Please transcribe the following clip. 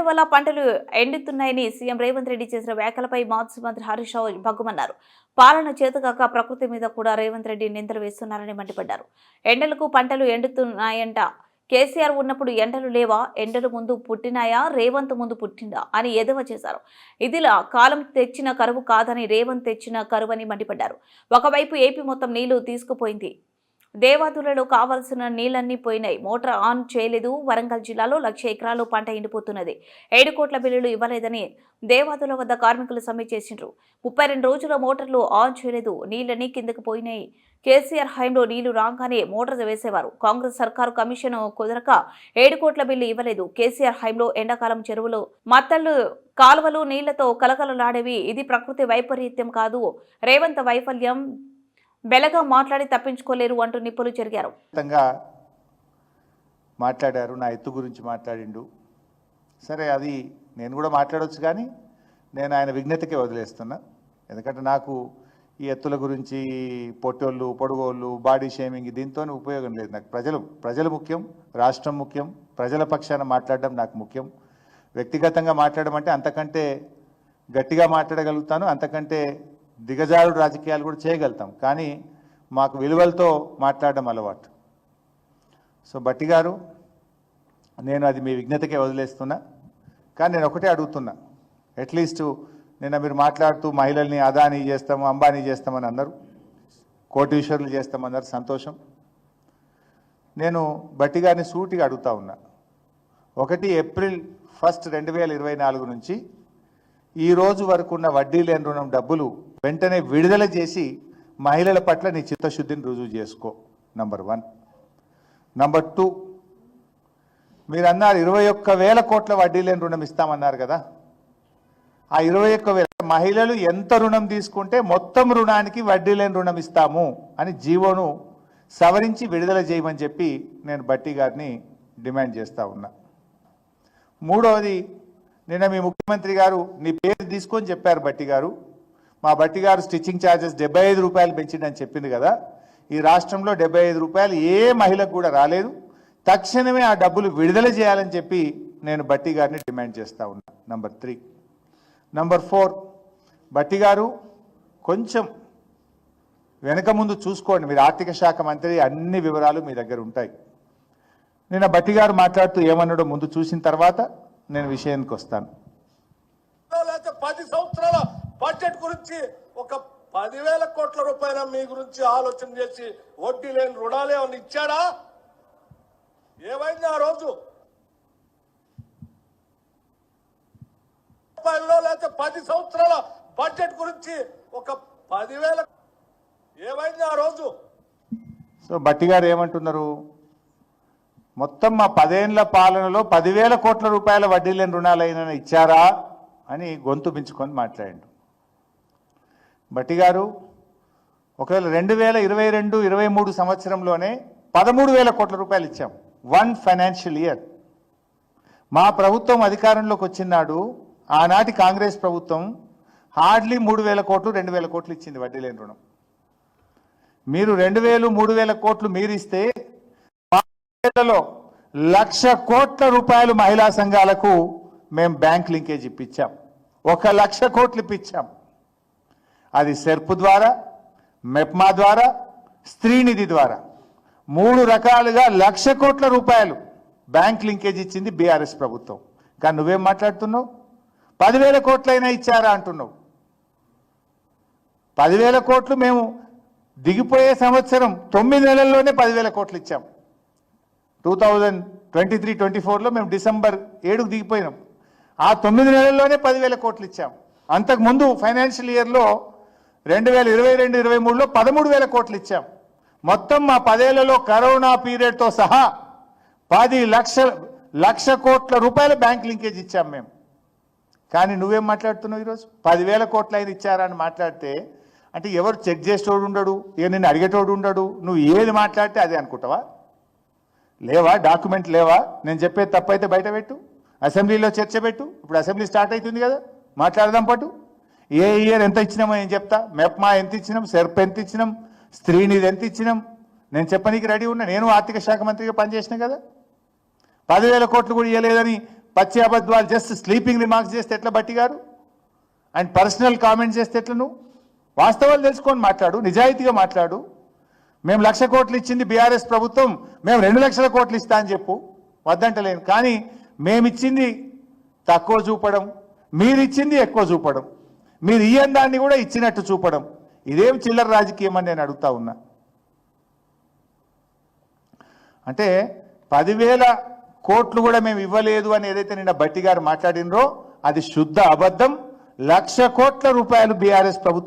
వల్ల పంటలు ఎండుతున్నాయని సీఎం రేవంత్ రెడ్డి చేసిన వ్యాఖ్యలపై మాజీ మంత్రి హరీష్ రావు భగ్గుమన్నారు. పాలన చేతకాక ప్రకృతి మీద కూడా రేవంత్ రెడ్డి నిందలు వేస్తున్నారని మండిపడ్డారు. ఎండలకు పంటలు ఎండుతున్నాయంట. కేసీఆర్ ఉన్నప్పుడు ఎండలు లేవా? ఎండలు ముందు పుట్టినాయా? రేవంత్ ముందు పుట్టిందా? అని ఎదవ చేశారు. ఇదిలా కాలం తెచ్చిన కరువు కాదని రేవంత్ తెచ్చిన కరువని మండిపడ్డారు. ఒకవైపు ఏపీ మొత్తం నీళ్ళు తీసుకుపోయింది. దేవాదులలో కావలసిన నీళ్ళన్నీ పోయినాయి. మోటార్ ఆన్ చేయలేదు. వరంగల్ జిల్లాలో లక్ష ఎకరాలు పంట ఎండిపోతున్నది. ఏడు కోట్ల బిల్లులు ఇవ్వలేదని దేవాదుల వద్ద కార్మికులు సమ్మె చేసిండ్రు. ముప్పై రెండు రోజుల మోటార్లు ఆన్ చేయలేదు. నీళ్ళన్నీ కిందకు పోయినాయి. కేసీఆర్ హయాంలో నీళ్ళు రాగానే మోటార్ వేసేవారు. కాంగ్రెస్ సర్కారు కమిషన్ కుదరక ఏడు కోట్ల బిల్లు ఇవ్వలేదు. కేసీఆర్ హయాంలో ఎండాకాలం చెరువులు మత్తళ్ళు కాలువలు నీళ్ళతో కలకలలాడేవి. ఇది ప్రకృతి వైపరీత్యం కాదు. రేవంత్ వైఫల్యం బెలగా మాట్లాడి తప్పించుకోలేరు అంటూ నిప్పులు చెరిగారు. మాట్లాడారు నా ఎత్తు గురించి మాట్లాడిండు. సరే అది నేను కూడా మాట్లాడవచ్చు కానీ నేను ఆయన విజ్ఞతకే వదిలేస్తున్నా. ఎందుకంటే నాకు ఈ ఎత్తుల గురించి పొట్టోళ్ళు పొడుగోళ్ళు బాడీ షేమింగ్ దీంతో ఉపయోగం లేదు నాకు. ప్రజలు ప్రజలు ముఖ్యం రాష్ట్రం ముఖ్యం ప్రజల పక్షాన మాట్లాడడం నాకు ముఖ్యం. వ్యక్తిగతంగా మాట్లాడడం అంటే అంతకంటే గట్టిగా మాట్లాడగలుగుతాను అంతకంటే దిగజారుడు రాజకీయాలు కూడా చేయగలుగుతాం. కానీ మాకు విలువలతో మాట్లాడడం అలవాటు. సో బట్టి గారు నేను అది మీ విజ్ఞతకే వదిలేస్తున్నా. కానీ నేను ఒకటే అడుగుతున్నా. అట్లీస్ట్ నిన్న మీరు మాట్లాడుతూ మహిళల్ని అదానీ చేస్తాము అంబానీ చేస్తామని అన్నారు. కోటీశ్వరులు చేస్తామన్నారు సంతోషం. నేను బట్టి గారిని సూటిగా అడుగుతా ఉన్నా. ఒకటి ఏప్రిల్ ఫస్ట్ రెండు వేల ఇరవై నాలుగు నుంచి ఈ రోజు వరకు ఉన్న వడ్డీ లేని రుణం డబ్బులు వెంటనే విడుదల చేసి మహిళల పట్ల నీ చిత్తశుద్ధిని రుజువు చేసుకో. నంబర్ వన్ నంబర్ టూ మీరు అన్నారు ఇరవై ఒక్క వేల కోట్ల వడ్డీ లేని రుణం ఇస్తామన్నారు కదా. ఆ ఇరవై ఒక్క వేల మహిళలు ఎంత రుణం తీసుకుంటే మొత్తం రుణానికి వడ్డీ లేని రుణం ఇస్తాము అని జీవోను సవరించి విడుదల చేయమని చెప్పి నేను బట్టి గారిని డిమాండ్ చేస్తా ఉన్నా. మూడవది నిన్న మీ ముఖ్యమంత్రి గారు నీ పేరు తీసుకొని చెప్పారు బట్టి గారు. మా బట్టి గారు స్టిచ్చింగ్ ఛార్జెస్ డెబ్బై ఐదు రూపాయలు పెంచిండని చెప్పింది కదా. ఈ రాష్ట్రంలో డెబ్బై ఐదు రూపాయలు ఏ మహిళకు కూడా రాలేదు. తక్షణమే ఆ డబ్బులు విడుదల చేయాలని చెప్పి నేను బట్టి గారిని డిమాండ్ చేస్తా ఉన్నా. Number three. Number four. Bhatti గారు కొంచెం వెనక ముందు చూసుకోండి. మీరు ఆర్థిక శాఖ మంత్రి అన్ని వివరాలు మీ దగ్గర ఉంటాయి. నిన్న బట్టి గారు మాట్లాడుతూ ఏమన్నాడో ముందు చూసిన తర్వాత నేను విషయానికి వస్తాను లేకపోతే పది సంవత్సరాల బడ్జెట్ గురించి ఒక పదివేల కోట్ల రూపాయల మీ గురించి ఆలోచన చేసి వడ్డీ లేని రుణాలు ఏమైనా ఇచ్చాడా? ఏమైంది ఆ రోజు? రూపాయల్లో లేకపోతే పది సంవత్సరాల బడ్జెట్ గురించి ఒక పదివేల ఏమైంది ఆ రోజు? సో బట్టి గారు ఏమంటున్నారు? మొత్తం మా పదేళ్ళ పాలనలో పదివేల కోట్ల రూపాయల వడ్డీ లేని రుణాలైనా ఇచ్చారా? అని గొంతు పెంచుకొని మాట్లాడిండు బట్టి గారు ఒకవేళ రెండు వేల ఇరవై రెండు ఇరవై మూడు సంవత్సరంలోనే పదమూడు వేల కోట్ల రూపాయలు ఇచ్చాం. వన్ ఫైనాన్షియల్ ఇయర్ మా ప్రభుత్వం అధికారంలోకి వచ్చినాడు ఆనాటి కాంగ్రెస్ ప్రభుత్వం హార్డ్లీ మూడు వేల కోట్లు రెండు వేల కోట్లు ఇచ్చింది వడ్డీ లేని రుణం. మీరు రెండు వేలు మూడు వేల కోట్లు మీరు ఇస్తే లక్ష కోట్ల రూపాయలు మహిళా సంఘాలకు మేము బ్యాంక్ లింకేజ్ ఇప్పించాం. ఒక లక్ష కోట్లు ఇప్పించాం. అది సెర్ప్ ద్వారా మెప్మా ద్వారా స్త్రీనిధి ద్వారా. మూడు రకాలుగా లక్ష కోట్ల రూపాయలు బ్యాంక్ లింకేజ్ ఇచ్చింది బీఆర్ఎస్ ప్రభుత్వం. కానీ నువ్వేం మాట్లాడుతున్నావు? పదివేల కోట్లైనా ఇచ్చారా అంటున్నావు. పదివేల కోట్లు మేము దిగిపోయే సంవత్సరం తొమ్మిది నెలల్లోనే పదివేల కోట్లు ఇచ్చాం. Two thousand twenty three twenty ఫోర్లో మేము డిసెంబర్ ఏడుకు దిగిపోయినాం. ఆ తొమ్మిది నెలల్లోనే పదివేల కోట్లు ఇచ్చాం. అంతకుముందు ఫైనాన్షియల్ ఇయర్లో రెండు వేల ఇరవై రెండు ఇరవై మూడులో పదమూడు వేల కోట్లు ఇచ్చాం. మొత్తం మా పదేళ్ళలో కరోనా పీరియడ్తో సహా పది లక్ష లక్ష కోట్ల రూపాయల బ్యాంక్ లింకేజ్ ఇచ్చాం మేము. కానీ నువ్వేం మాట్లాడుతున్నావు ఈరోజు? పదివేల కోట్ల అయిన ఇచ్చారా అని మాట్లాడితే అంటే ఎవరు చెక్ చేసేటోడు ఉండడు ఇక నేను అడిగేటోడు ఉండడు నువ్వు ఏది మాట్లాడితే అదే అనుకుంటావా? లేవా? డాక్యుమెంట్ లేవా? నేను చెప్పేది తప్పైతే బయట పెట్టు. అసెంబ్లీలో చర్చ పెట్టు. ఇప్పుడు అసెంబ్లీ స్టార్ట్ అవుతుంది కదా. మాట్లాడదాం పట్టు ఏ ఇయర్ ఎంత ఇచ్చినామో నేను చెప్తా. మెప్మా ఎంత ఇచ్చినాం? సెర్ప్ ఎంత ఇచ్చినాం? స్త్రీనిధి ఎంత ఇచ్చినాం? నేను చెప్పనీకి రెడీ ఉన్నా. నేను ఆర్థిక శాఖ మంత్రిగా పనిచేసిన కదా. పదివేల కోట్లు కూడా ఇవ్వలేదని పచ్చి అబద్ధాలు జస్ట్ స్లీపింగ్ రిమార్క్స్ చేస్తే ఎట్లా బట్టి గారు? అండ్ పర్సనల్ కామెంట్స్ చేస్తే ఎట్లా నువ్వు వాస్తవాలు తెలుసుకొని మాట్లాడు నిజాయితీగా మాట్లాడు. మేము లక్ష కోట్లు ఇచ్చింది బీఆర్ఎస్ ప్రభుత్వం మేము రెండు లక్షల కోట్లు ఇస్తా అని చెప్పు. వద్దంటలేను. కానీ మేమిచ్చింది తక్కువ చూపడం మీరిచ్చింది ఎక్కువ చూపడం. మీరు ఇయ్యని దాన్ని కూడా ఇచ్చినట్టు చూపడం. ఇదేం చిల్లర రాజకీయం అని నేను అడుగుతా ఉన్నా. అంటే పదివేల కోట్లు కూడా మేము ఇవ్వలేదు అని ఏదైతే నిన్న బట్టి గారు మాట్లాడినరో అది శుద్ధ అబద్ధం. లక్ష కోట్ల రూపాయలు బీఆర్ఎస్ ప్రభుత్వం